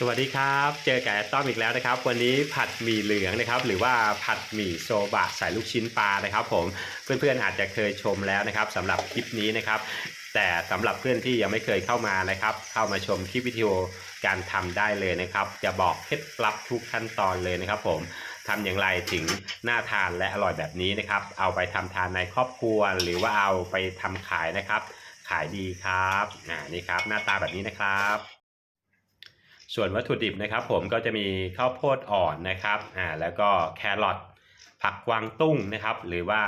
สวัสดีครับ เจอกับต้อมอีกแล้วนะครับ วันนี้ผัดหมี่เหลืองนะครับ หรือว่าผัดหมี่โซบะใส่ลูกชิ้นปลานะครับ ผมเพื่อนๆอาจจะเคยชมแล้วนะครับสำหรับคลิปนี้นะครับ แต่สำหรับเพื่อนที่ยังไม่เคยเข้ามานะครับ เข้ามาชมคลิปวิดีโอการทำได้เลยนะครับ จะบอกเคล็ดลับทุกขั้นตอนเลยนะครับ ผมทำอย่างไรถึงน่าทานและอร่อยแบบนี้นะครับ เอาไปทำทานในครอบครัว หรือว่าเอาไปทำขายนะครับ ขายดีครับนี่ครับ หน้าตาแบบนี้นะครับ ส่วนวัตถุดิบนะครับ ผมก็จะมีข้าวโพดอ่อนนะครับอ่าแล้วก็แครอทผักกวางตุ้งนะครับ หรือว่า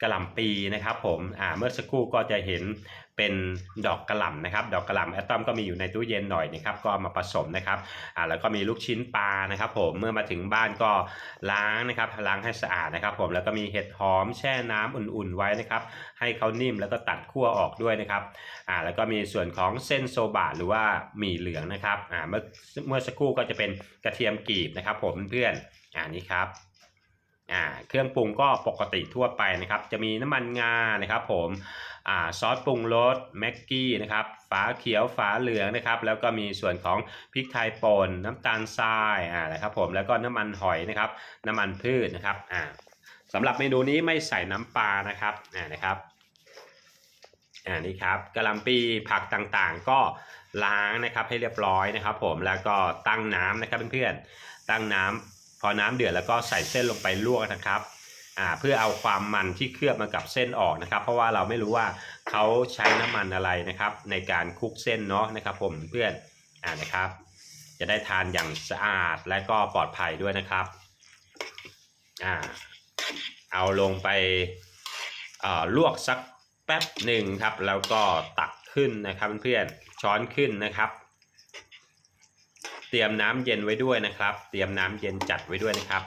กระหล่ำปีนะครับ ผมอ่าเมื่อสักครู่ก็จะเห็น เป็นดอกกระหล่ำนะครับ ดอกกระหล่ำแอตตอมก็มีอยู่ในตู้เย็นหน่อยนะครับก็มาผสมนะครับอ่าแล้วก็มีลูกชิ้นปลานะครับ ผมเมื่อมาถึงบ้านก็ล้างนะครับล้างให้สะอาดนะครับ ผมแล้วก็มีเห็ดหอมแช่น้ำอุ่นๆไว้นะครับให้เขานิ่มแล้วก็ตัดขั้วออกด้วยนะครับอ่าแล้วก็มีส่วนของเส้นโซบะหรือว่าหมี่เหลืองนะครับอ่าเมื่อเมื่อสักครู่ก็จะเป็นกระเทียมกรีบนะครับ ผมเพื่อนอ่านี่ครับอ่าเครื่องปรุงก็ปกติทั่วไปนะครับ จะมีน้ำมันงานะครับ ผม ซอสปรุงรสแม็กกี้นะครับฝาเขียวฝาเหลืองนะครับ แล้วก็มีส่วนของพริกไทยป่นน้ำตาลทรายอ่านะครับผมแล้วก็น้ำมันหอยนะครับ น้ำมันพืชนะครับอ่าสำหรับเมนูนี้ไม่ใส่น้ำปลานะครับอ่านะครับอ่านี่ครับกะหล่ำปีผักต่างๆ ก็ล้างนะครับให้เรียบร้อยนะครับ ผมแล้วก็ตั้งน้ำนะครับเพื่อนๆตั้งน้ำพอน้ำเดือดแล้วก็ใส่เส้นลงไปลวกนะครับ อ่าเพื่อเอาความมันที่เคลือบมากับเส้นออกนะครับ เพราะว่าเราไม่รู้ว่าเขาใช้น้ำมันอะไรนะครับ ในการคลุกเส้นเนาะนะครับ ผมเพื่อนอ่านะครับ จะได้ทานอย่างสะอาดและก็ปลอดภัยด้วยนะครับอ่าเอาลงไปเอ่อลวกสักแป๊บหนึ่งครับแล้วก็ตักขึ้นนะครับเพื่อนช้อนขึ้นนะครับ เตรียมน้ำเย็นไว้ด้วยนะครับ เตรียมน้ำเย็นจัดไว้ด้วยนะครับ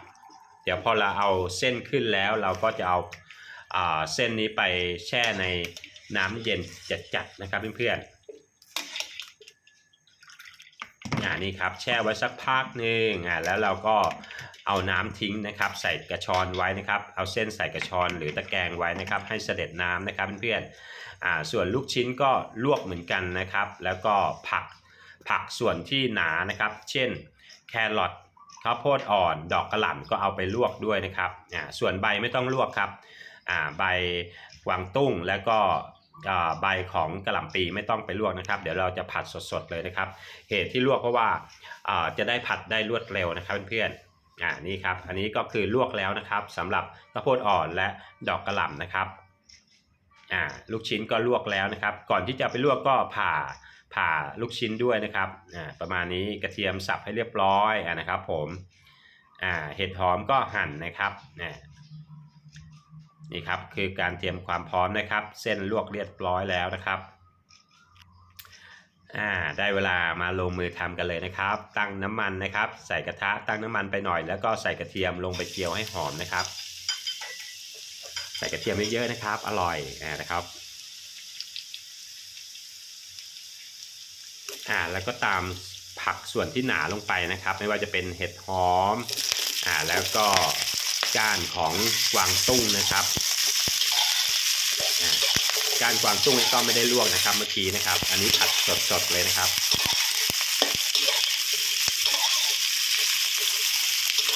เดี๋ยวพอเราเอาเส้นขึ้นแล้วเราก็จะเอาเส้นนี้ไปแช่ในน้ำเย็นจัดๆนะครับเพื่อนๆอ่านี่ครับแช่ไว้สักพักหนึ่งอ่าแล้วเราก็เอาน้ำทิ้งนะครับ ใส่กระชอนไว้นะครับ เอาเส้นใส่กระชอนหรือตะแกรงไว้นะครับ ให้เสด็จน้ำนะครับเพื่อนๆอ่าส่วนลูกชิ้นก็ลวกเหมือนกันนะครับ แล้วก็ผักผักส่วนที่หนานะครับ เช่นแครอท ข้าวโพดอ่อนดอกกระหล่ำก็เอาไปลวกด้วยนะครับอ่าส่วนใบไม่ต้องลวกครับอ่าใบกวางตุ้งแล้วก็ใบของกระหล่ำปีไม่ต้องไปลวกนะครับ เดี๋ยวเราจะผัดสดๆเลยนะครับ เหตุที่ลวกเพราะว่าอ่าจะได้ผัดได้รวดเร็วนะครับเพื่อนๆอ่านี่ครับ อันนี้ก็คือลวกแล้วนะครับสำหรับข้าวโพดอ่อนและดอกกระหล่ำนะครับอ่าลูกชิ้นก็ลวกแล้วนะครับ ก่อนที่จะไปลวกก็ผ่า ผ่าลูกชิ้นด้วยนะครับอ่าประมาณนี้กระเทียมสับให้เรียบร้อยอ่านะครับผมอ่าเห็ดหอมก็หั่นนะครับอ่นี่ครับคือการเตรียมความพร้อมนะครับ เส้นลวกเรียบร้อยแล้วนะครับอ่าได้เวลามาลงมือทำกันเลยนะครับ ตั้งน้ำมันนะครับ ใส่กระทะตั้งน้ำมันไปหน่อย แล้วก็ใส่กระเทียมลงไปเจียวให้หอมนะครับ ใส่กระเทียมเยอะๆนะครับ อร่อยอ่านะครับ อ่าแล้วก็ตามผักส่วนที่หนาลงไปนะครับ ไม่ว่าจะเป็นเห็ดหอมอ่าแล้วก็ก้านของกวางตุ้งนะครับอ่าการกวางตุ้งก็ไม่ได้ลวกนะครับเมื่อกี้นะครับ อันนี้ผัดสดๆเลยนะครับ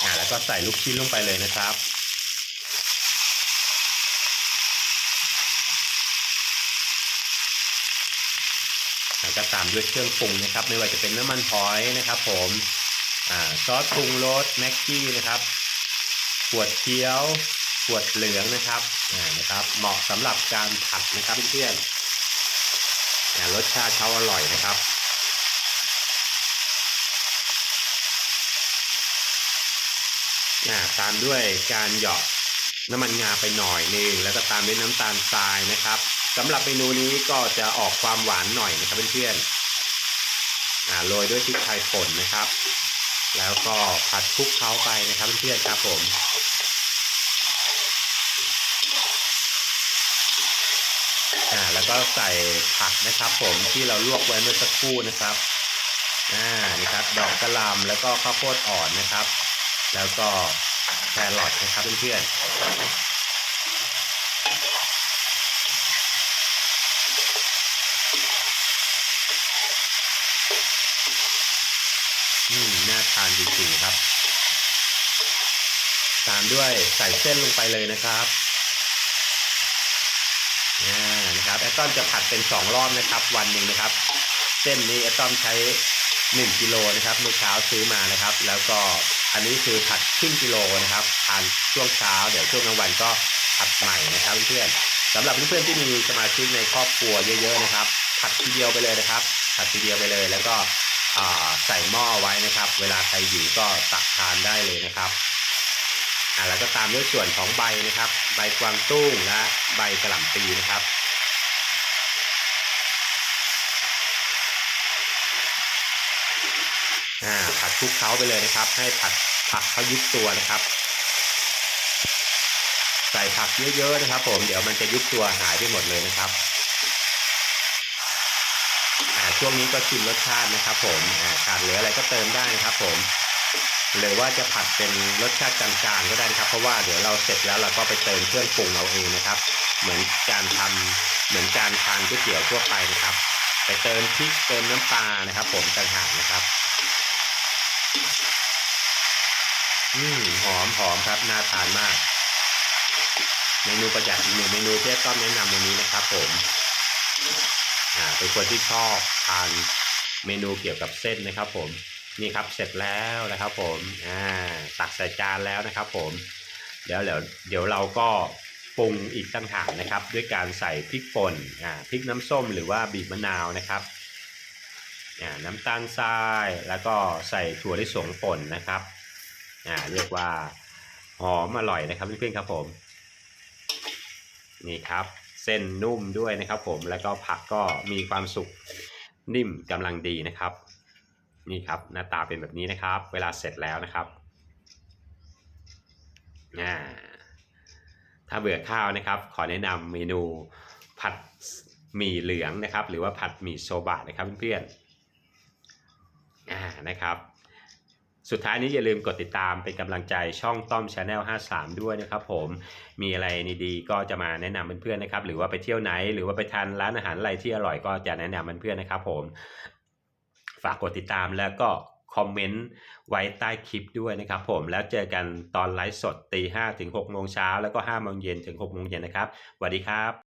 อ่าแล้วก็ใส่ลูกชิ้นลงไปเลยนะครับ แล้วก็ตามด้วยเครื่องปรุงนะครับ ไม่ว่าจะเป็นน้ำมันหอยนะครับ ผมอซอสปรุงรสแม็กกี้นะครับขวดเคี้ยวขวดเหลืองนะครับนะครับ เหมาะสำหรับการผัดนะครับเพื่อนๆรสชาติเขาอร่อยนะครับอ่าตามด้วยการหยอดน้ำมันงาไปหน่อยหนึงแล้วก็ตามด้วยน้ำตาลทรายนะครับ สำหรับเมนูนี้ก็จะออกความหวานหน่อยนะครับเพื่อนๆอ่าโรยด้วยพริกไทยป่นนะครับ แล้วก็ผัดคลุกเคล้าไปนะครับเพื่อนๆครับผมอ่าแล้วก็ใส่ผักนะครับผมที่เราลวกไว้เมื่อสักครู่นะครับอ่านี่ครับดอกกระหล่ำแล้วก็ข้าวโพดอ่อนนะครับ แล้วก็แครอทนะครับเพื่อนๆ อืมน่าทานจริงๆครับ ตามด้วยใส่เส้นลงไปเลยนะครับนะครับแอตตอมจะผัดเป็นสองรอบนะครับ วันหนึ่งนะครับ เส้นนี้แอตตอมใช้หนึ่งกิโลนะครับเมื่อเช้าซื้อมานะครับ แล้วก็อันนี้คือผัดครึ่งกิโลนะครับทานช่วงเช้า เดี๋ยวช่วงกลางวันก็ผัดใหม่นะครับเพื่อนๆสำหรับเพื่อนๆที่มีสมาชิกในครอบครัวเยอะ ๆ นะครับ ผัดทีเดียวไปเลยนะครับ ผัดทีเดียวไปเลย แล้วก็ ใส่หม้อไว้นะครับ เวลาใครหิวก็ตักทานได้เลยนะครับอ่าแล้วก็ตามด้วยส่วนของใบนะครับ ใบกวางตุ้งและใบกระหล่ำปีนะครับอ่าผัดคลุกเคล้าไปเลยนะครับ ให้ผัดผักเขายุบตัวนะครับ ใส่ผักเยอะๆนะครับ ผมเดี๋ยวมันจะยุบตัวหายไปหมดเลยนะครับ ช่วงนี้ก็ชิมรสชาตินะครับ ผมขาดเหลืออะไรก็เติมได้นะครับ ผมหรือว่าจะผัดเป็นรสชาติจางๆก็ได้นะครับ เพราะว่าเดี๋ยวเราเสร็จแล้วเราก็ไปเติมเครื่องปรุงเราเองนะครับ เหมือนการทำเหมือนการทานก๋วยเตี๋ยวทั่วไปนะครับ ไปเติมพริกเติมน้ำปลานะครับ ผมต่างหากนะครับ อืมหอมหอมครับน่าทานมาก เมนูประหยัดอีกหนึ่งเมนูที่ต้อมแนะนำวันนี้นะครับ ผม อ่าเป็นคนที่ชอบทานเมนูเกี่ยวกับเส้นนะครับ ผมนี่ครับเสร็จแล้วนะครับ ผมอ่าตักใส่จานแล้วนะครับ ผมเดี๋ยวเดี๋ยวเดี๋ยวเราก็ปรุงอีกตั้งหากนะครับ ด้วยการใส่พริกป่นอ่าพริกน้ำส้มหรือว่าบีบมะนาวนะครับอ่าน้ำตาลทรายแล้วก็ใส่ถั่วลิสงป่นนะครับอ่าเรียกว่าหอมอร่อยนะครับเพื่อนๆครับผม นี่ครับ ส้นนุ่มด้วยนะครับผมแล้วก็ผักก็มีความสุกนิ่มกำลังดีนะครับ นี่ครับหน้าตาเป็นแบบนี้นะครับ เวลาเสร็จแล้วนะครับอ่าถ้าเบื่อข้าวนะครับ ขอแนะนำเมนูผัดหมี่เหลืองนะครับ หรือว่าผัดหมี่โซบะนะครับเพื่อนๆอ่านะครับ สุดท้ายนี้อย่าลืมกดติดตามเป็นกำลังใจช่องต้อมชาแนล53 ด้วยนะครับผม มีอะไรดีๆก็จะมาแนะนำเพื่อนๆนะครับ หรือว่าไปเที่ยวไหน หรือว่าไปทานร้านอาหารอะไรที่อร่อยก็จะแนะนำเพื่อนๆนะครับผม ฝากกดติดตามแล้วก็คอมเมนต์ไว้ใต้คลิปด้วยนะครับผมแล้วเจอกันตอนไลฟ์สดตีห้ถึงหกโมงเช้าแล้วก็ห้าโมงเย็นถึงหกโมงเย็นนะครับสวัสดีครับ